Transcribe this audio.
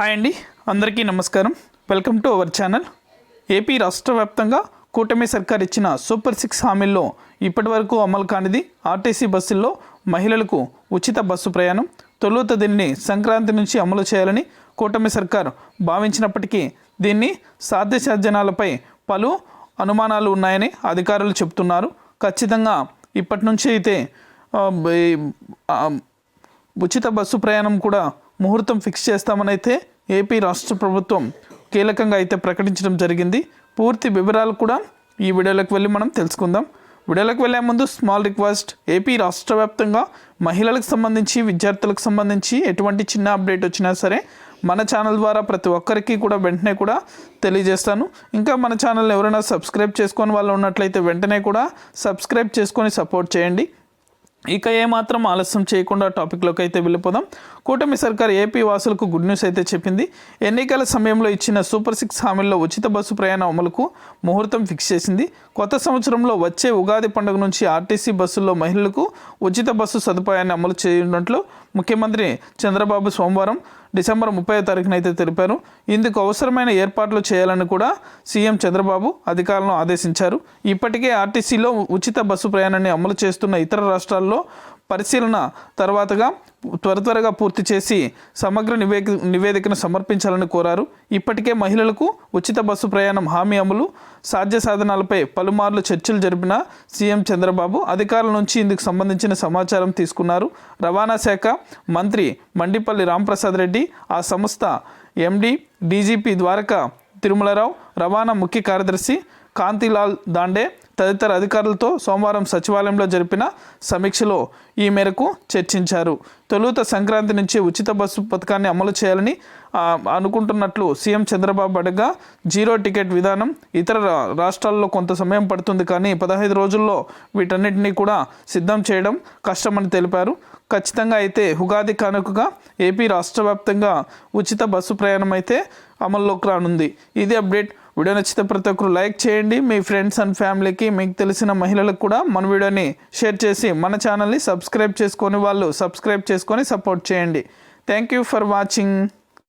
Hi అండి అందరికీ నమస్కారం. Welcome to our channel AP రాష్ట్ర వ్యాప్తంగా కూటమి సర్కార్ ఇచ్చిన సూపర్ సిక్స్ హామీల్లో ఇప్పటి వరకు అమలు కానిది ఆర్టీసీ బస్సుల్లో మహిళలకు ఉచిత బస్సు ప్రయాణం. తొలుత దీన్ని సంక్రాంతి నుంచి అమలు చేయాలని కూటమి సర్కార్ భావించినప్పటికీ దీన్ని సాధ్యసాధ్యనాలపై పలు అనుమానాలు ఉన్నాయని అధికారులు చెబుతున్నారు. ఖచ్చితంగా ఇప్పటి నుంచి అయితే ఉచిత బస్సు ప్రయాణం కూడా ముహూర్తం ఫిక్స్ చేస్తామనైతే ఏపీ రాష్ట్ర ప్రభుత్వం కీలకంగా అయితే ప్రకటించడం జరిగింది. పూర్తి వివరాలు కూడా ఈ వీడియోలోకి వెళ్ళి మనం తెలుసుకుందాం. వీడియోలోకి వెళ్ళే ముందు స్మాల్ రిక్వెస్ట్ ఏపీ రాష్ట్ర వ్యాప్తంగా మహిళలకు సంబంధించి విద్యార్థులకు సంబంధించి ఎటువంటి చిన్న అప్డేట్ వచ్చినా సరే మన ఛానల్ ద్వారా ప్రతి ఒక్కరికి కూడా వెంటనే కూడా తెలియజేస్తాను. ఇంకా మన ఛానల్ ఎవరైనా సబ్స్క్రైబ్ చేసుకొని వాళ్ళు ఉన్నట్లయితే వెంటనే కూడా సబ్స్క్రైబ్ చేసుకొని సపోర్ట్ చేయండి. ఇక ఏమాత్రం ఆలస్యం చేయకుండా టాపిక్లోకి అయితే వెళ్ళిపోదాం. కూటమి సర్కార్ ఏపీ వాసులకు గుడ్ న్యూస్ అయితే చెప్పింది. ఎన్నికల సమయంలో ఇచ్చిన సూపర్ సిక్స్ హామీల్లో ఉచిత బస్సు ప్రయాణ అమలుకు ముహూర్తం ఫిక్స్ చేసింది. కొత్త సంవత్సరంలో వచ్చే ఉగాది పండుగ నుంచి ఆర్టీసీ బస్సుల్లో మహిళలకు ఉచిత బస్సు సదుపాయాన్ని అమలు చేయనున్నట్లు ముఖ్యమంత్రి చంద్రబాబు సోమవారం డిసెంబర్ ముప్పై తారీఖున అయితే తెలిపారు. ఇందుకు అవసరమైన ఏర్పాట్లు చేయాలని కూడా సీఎం చంద్రబాబు అధికారులను ఆదేశించారు. ఇప్పటికే ఆర్టీసీలో ఉచిత బస్సు ప్రయాణాన్ని అమలు చేస్తున్న ఇతర రాష్ట్రాల్లో పరిశీలన తర్వాతగా త్వర త్వరగా పూర్తి చేసి సమగ్ర నివేదిక నివేదికను సమర్పించాలని కోరారు. ఇప్పటికే మహిళలకు ఉచిత బస్సు ప్రయాణం హామీ అమలు సాధ్య సాధనాలపై పలుమార్లు చర్చలు జరిపిన సీఎం చంద్రబాబు అధికారుల నుంచి ఇందుకు సంబంధించిన సమాచారం తీసుకున్నారు. రవాణా శాఖ మంత్రి మండిపల్లి రాంప్రసాద్ రెడ్డి ఆ సంస్థ ఎండి డీజీపీ ద్వారకా తిరుమలరావు రవాణా ముఖ్య కార్యదర్శి కాంతిలాల్ దాండే తదితర అధికారులతో సోమవారం సచివాలయంలో జరిపిన సమీక్షలో ఈ మేరకు చర్చించారు. తొలుత సంక్రాంతి నుంచి ఉచిత బస్సు పథకాన్ని అమలు చేయాలని అనుకుంటున్నట్లు సీఎం చంద్రబాబు అడగా జీరో టికెట్ విధానం ఇతర రాష్ట్రాల్లో కొంత సమయం పడుతుంది కానీ పదహైదు రోజుల్లో వీటన్నిటినీ కూడా సిద్ధం చేయడం కష్టమని తెలిపారు. ఖచ్చితంగా అయితే ఉగాది కానుకగా ఏపీ రాష్ట్ర వ్యాప్తంగా ఉచిత బస్సు ప్రయాణం అయితే అమల్లోకి రానుంది. ఇది అప్డేట్ వీడియో నచ్చితే ప్రతి ఒక్కరు లైక్ చేయండి. మీ ఫ్రెండ్స్ అండ్ ఫ్యామిలీకి మీకు తెలిసిన మహిళలకు కూడా మన వీడియోని షేర్ చేసి మన ఛానల్ని సబ్స్క్రైబ్ చేసుకొని వాళ్ళు సబ్స్క్రైబ్ చేసుకొని సపోర్ట్ చేయండి. Thank you for watching.